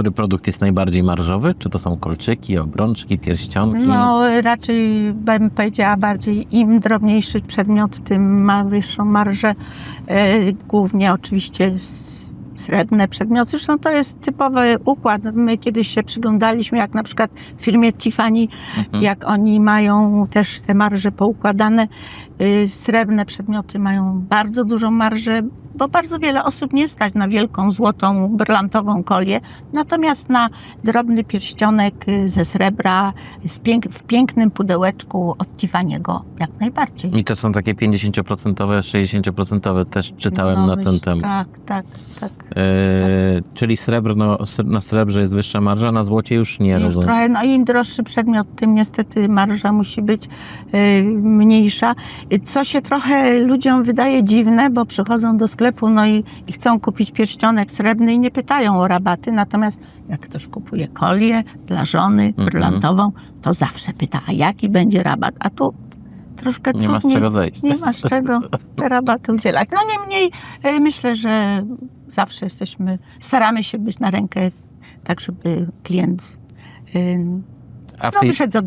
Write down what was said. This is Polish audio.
który produkt jest najbardziej marżowy? Czy to są kolczyki, obrączki, pierścionki? No raczej bym powiedziała bardziej im drobniejszy przedmiot, tym ma wyższą marżę. E, Głównie oczywiście srebrne przedmioty. Zresztą to jest typowy układ. My kiedyś się przyglądaliśmy, jak na przykład w firmie Tiffany, Mhm. jak oni mają też te marże poukładane. Y, Srebrne przedmioty mają bardzo dużą marżę, bo bardzo wiele osób nie stać na wielką, złotą, brylantową kolię, natomiast na drobny pierścionek y, ze srebra pięk- w pięknym pudełeczku od Tiffany'ego jak najbardziej. I to są takie 50%, 60%, też czytałem No, na myśl- ten temat. Tak, tak, tak. Eee, czyli srebrno, na srebrze jest wyższa marża, na złocie już nie, Już rozumiem. trochę, no im droższy przedmiot, tym niestety marża musi być y, mniejsza. Co się trochę ludziom wydaje dziwne, bo przychodzą do sklepu no i, i chcą kupić pierścionek srebrny i nie pytają o rabaty, natomiast jak ktoś kupuje kolię dla żony Mhm. brylantową, to zawsze pyta, a jaki będzie rabat? A tu troszkę Nie ma z trudniej. czego zejść. Nie ma z czego te rabaty udzielać. No niemniej y, myślę, że zawsze jesteśmy, staramy się być na rękę tak, żeby klient y, A no, tej, wyszedł zadowolony.